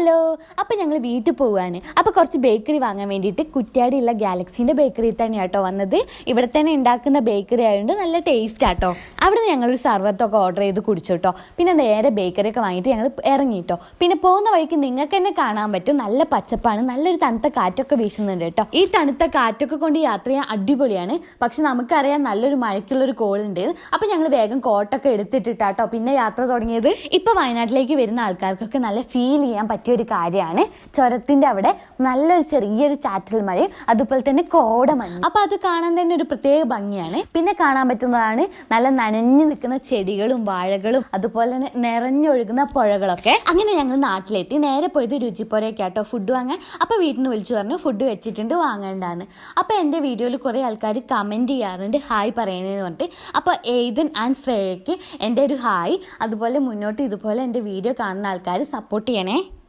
Hello അപ്പോൾ ഞങ്ങൾ വീട്ടിൽ പോവുകയാണ് അപ്പോൾ കുറച്ച് ബേക്കറി വാങ്ങാൻ വേണ്ടിയിട്ട് കുറ്റ്യാടിയുള്ള ഗാലക്സീന്റെ ബേക്കറി തന്നെയാണ് കേട്ടോ വന്നത്. ഇവിടെ തന്നെ ഉണ്ടാക്കുന്ന ബേക്കറി ആയതുകൊണ്ട് നല്ല ടേസ്റ്റ് ആട്ടോ. അവിടെ ഞങ്ങളൊരു സർവത്തൊക്കെ ഓർഡർ ചെയ്ത് കുടിച്ചു കേട്ടോ. പിന്നെ നേരെ ബേക്കറി ഒക്കെ വാങ്ങിയിട്ട് ഞങ്ങൾ ഇറങ്ങി കേട്ടോ. പിന്നെ പോകുന്ന വഴിക്ക് നിങ്ങൾക്ക് തന്നെ കാണാൻ പറ്റും. നല്ല പച്ചപ്പാണ് നല്ലൊരു തണുത്ത കാറ്റൊക്കെ വീശുന്നുണ്ട് കേട്ടോ. ഈ തണുത്ത കാറ്റൊക്കെ കൊണ്ട് യാത്ര ചെയ്യാൻ അടിപൊളിയാണ്. പക്ഷെ നമുക്കറിയാം നല്ലൊരു മഴയ്ക്കുള്ളൊരു കോളുണ്ട്. അപ്പോൾ ഞങ്ങൾ വേഗം കോട്ടൊക്കെ എടുത്തിട്ടിട്ടാട്ടോ പിന്നെ യാത്ര തുടങ്ങിയത്. ഇപ്പോൾ വയനാട്ടിലേക്ക് വരുന്ന ആൾക്കാർക്കൊക്കെ നല്ല ഫീൽ ചെയ്യാൻ പറ്റിയ ഒരു കാര്യമാണ്. ചുരത്തിന്റെ അവിടെ നല്ലൊരു ചെറിയൊരു ചാറ്റൽ മഴയും അതുപോലെ തന്നെ കോടമഞ്ഞ് അപ്പോൾ അത് കാണാൻ തന്നെ ഒരു പ്രത്യേക ഭംഗിയാണ്. പിന്നെ കാണാൻ പറ്റുന്നതാണ് നല്ല നനഞ്ഞു നിൽക്കുന്ന ചെടികളും വാഴകളും അതുപോലെ തന്നെ നിറഞ്ഞൊഴുകുന്ന പുഴകളൊക്കെ. അങ്ങനെ ഞങ്ങൾ നാട്ടിലെത്തി. നേരെ പോയത് രുചിപ്പുരയൊക്കെ ആട്ടോ ഫുഡ് വാങ്ങാൻ. അപ്പോൾ വീട്ടിൽ നിന്ന് വിളിച്ചു പറഞ്ഞു ഫുഡ് വെച്ചിട്ടുണ്ട് വാങ്ങേണ്ടതാണ് അപ്പോൾ എന്റെ വീഡിയോയിൽ കുറേ ആൾക്കാർ കമന്റ് ചെയ്യാറുണ്ട് ഹായ് പറയണേന്ന് പറഞ്ഞിട്ട്. അപ്പോൾ എയ്തൻ ആൻഡ് ശ്രേയയ്ക്ക് എന്റെ ഒരു ഹായ് അതുപോലെ മുന്നോട്ട് ഇതുപോലെ എന്റെ വീഡിയോ കാണുന്ന ആൾക്കാർ സപ്പോർട്ട് ചെയ്യണേ.